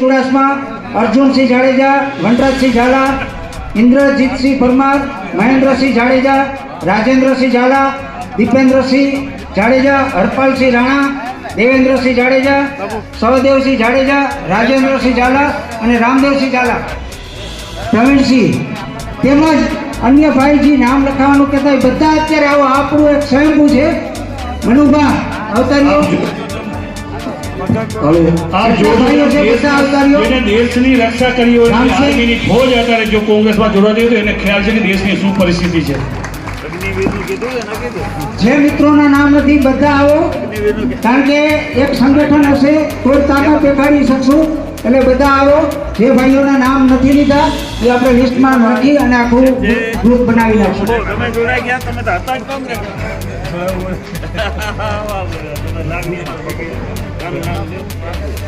ચુડાસમા અર્જુનસિંહ જાડેજા, વનરાજસિંહ ઝાલા, ઇન્દ્રજીતસિંહ પરમાર, મહેન્દ્રસિંહ જાડેજા, રાજેન્દ્રસિંહ ઝાલા, દીપેન્દ્રસિંહ જાડેજા, હરપાલસિંહ રાણા, દેવેન્દ્રસિંહ જાડેજા, સહદેવસિંહ જાડેજા, રાજેન્દ્રસિંહ ઝાલા અને રામદેવસિંહ ઝાલા. પ્રવીણસિંહ, તેમજ અન્ય ભાઈજી નામ લખાવાનું કહેતા બધા અત્યારે આવો આપણું એક સ્વયંભૂ છે. મનુભા અવતારીઓ આપ જો ભાઈઓ છે બધા અવતારીઓ જેને દેશની રક્ષા કરી હોય આર્મીની ફોજ અત્યારે જો કોંગ્રેસમાં જોડાતી હોય તો એને ખ્યાલ છે કે દેશની શું પરિસ્થિતિ છે. જે મિત્રોના નામ નથી બધા આવો. કારણ કે એક સંગઠન હશે તો તાકાત દેખાડી શકશું. એટલે બધા આવો. જે ભાઈઓના નામ નથી લીધા એ આપણે લિસ્ટમાં નાખી અને આખું ગ્રુપ બનાવી નાખશું. તમે જોડાઈ ગયા તમે હતા Obrigado.